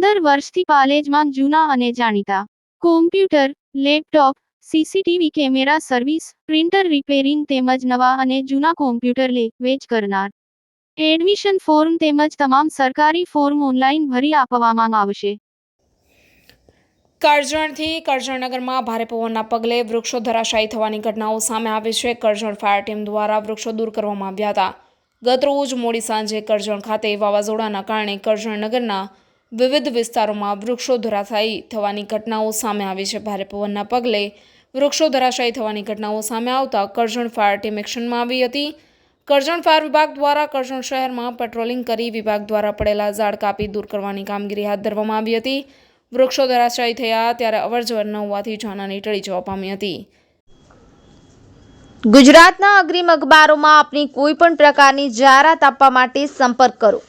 વર્ષથી પાલેજમાં જૂના અને જાણીતા. Computer, laptop, CCTV camera service, printer repairing તેમજ નવા અને જૂના કોમ્પ્યુટર લે, વેચ કરનાર. એડમિશન ફોર્મ તેમજ તમામ સરકારી ફોર્મ ઓનલાઈન ભરી આપવામાં આવશે. કરજણથી કરજણનગરમાં ભારે પવનના પગલે વૃક્ષો ધરાશાયી થવાની ઘટનાઓ સામે આવી છે. કરજણ ફાયર ટીમ દ્વારા વૃક્ષો દૂર કરવામાં આવ્યા હતા. ગતરોજ મોડી સાંજે કરજણ ખાતે વાવાઝોડાના કારણે કરજણનગરના વિવિધ વિસ્તારોમાં વૃક્ષો ધરાશાયી થવાની ઘટનાઓ સામે આવી છે. ભારે પવનના પગલે વૃક્ષો ધરાશાયી થવાની ઘટનાઓ સામે આવતા કરજણ ફાયર ટીમ એક્શનમાં આવી હતી. કરજણ ફાયર વિભાગ દ્વારા કરજણ શહેરમાં પેટ્રોલિંગ કરી વિભાગ દ્વારા પડેલા ઝાડ કાપી દૂર કરવાની કામગીરી હાથ ધરવામાં આવી હતી. વૃક્ષો ધરાશાયી થયા ત્યારે અવરજવર ન હોવાથી જાનહાની ટળી જવા પામી હતી. ગુજરાતના અગ્રીમ અખબારોમાં આપની કોઈ પણ પ્રકારની જાહેરાત આપવા માટે સંપર્ક કરો.